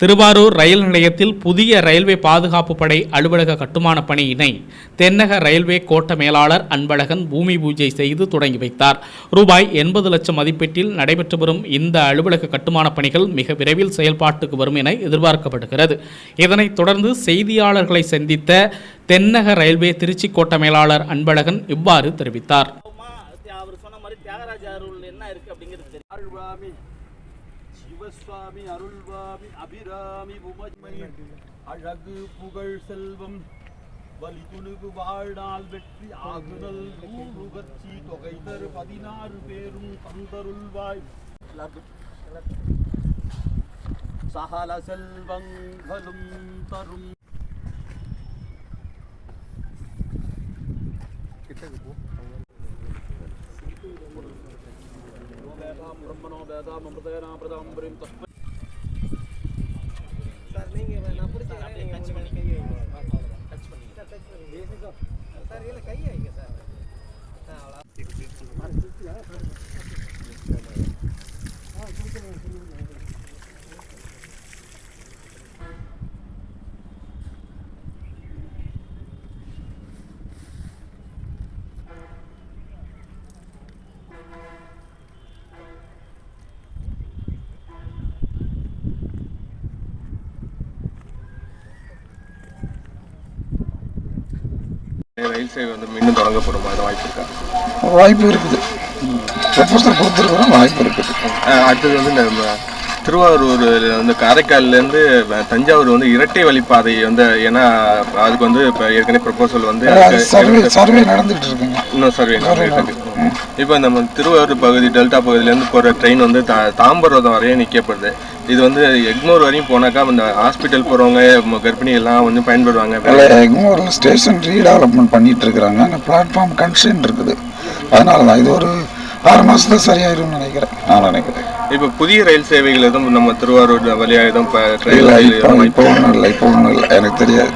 திருவாரூர் ரயில் நிலையத்தில் புதிய ரயில்வே பாதுகாப்பு படை அலுவலக கட்டுமான பணியினை தென்னக ரயில்வே கோட்ட மேலாளர் அன்பழகன் பூமி பூஜை செய்து தொடங்கி வைத்தார். ரூபாய் எண்பது லட்சம் மதிப்பீட்டில் நடைபெற்று வரும் இந்த அலுவலக கட்டுமான பணிகள் மிக விரைவில் செயல்பாட்டுக்கு வரும் என எதிர்பார்க்கப்படுகிறது. இதனைத் தொடர்ந்து செய்தியாளர்களை சந்தித்த தென்னக ரயில்வே திருச்சி கோட்ட மேலாளர் அன்பழகன் இவ்வாறு தெரிவித்தார். சிவசுவாமி அருள்வாமி அபிராமி உமஜ்மை அழகு புகழ் செல்வம் வலிதுணுகு வாழ்நாள் வெற்றி ஆகுதல் நூறுகட்சி தொகை தரு பதினாறு பேரும் தந்தருள்வாய். சகல செல்வங்களும் தரும். கிட்டக்கு போ. வேதாம் பிரம்மணோ வேதாம் அமிர்தேனாம் பிரதாம் தஸ்மை சார் நீங்க நான் பிடிச்ச நீங்க டச் பண்ணி கை வைங்க டச் பண்ணி சார் டச் பண்ணி சார் இல்ல கை வைங்க சார் அவ்வளோ ரயில் சேவை வந்து மீண்டும் தொடங்கப்படும்? அது வாய்ப்பு இருக்கா? வாய்ப்பு இருக்குது. ப்ரொபோசல் கொடுத்துருக்குறோம் வாய்ப்பு இருக்குது. அடுத்தது வந்து நம்ம திருவாரூர் வந்து காரைக்கால்லேருந்து தஞ்சாவூர் வந்து இரட்டை வழிப்பாதை வந்து ஏன்னா அதுக்கு வந்து இப்போ ஏற்கனவே ப்ரொபோசல் வந்து சர்வே சர்வே நடந்துட்டு இருக்குங்க. இன்னும் சர்வே இப்போ நம்ம திருவாரூர் பகுதி டெல்டா பகுதியிலேருந்து போகிற ட்ரெயின் வந்து தா தாம்பரம் வரையும் நிற்கப்படுது இது வந்து எக்மோர் வரையும் போனாக்கா இந்த ஹாஸ்பிட்டல் போகிறவங்க கர்ப்பிணி எல்லாம் வந்து பயன்படுவாங்க. எக்மோரில் ஸ்டேஷன் ரீடெவலப்மெண்ட் பண்ணிட்டு இருக்கிறாங்க. அங்கே பிளாட்ஃபார்ம் கன்ஸ்டன்ட் இருக்குது. அதனால தான் இது ஒரு ஆறு மாசத்துல சரியாயிரும்னு நினைக்கிறேன். நான் நினைக்கிறேன். இப்போ புதிய ரயில் சேவைகள் எதுவும் நம்ம திருவாரூர் வழியாக எதுவும் இப்போ ஒன்றும் இல்லை இப்போ ஒன்றும் இல்லை. எனக்கு தெரியாது.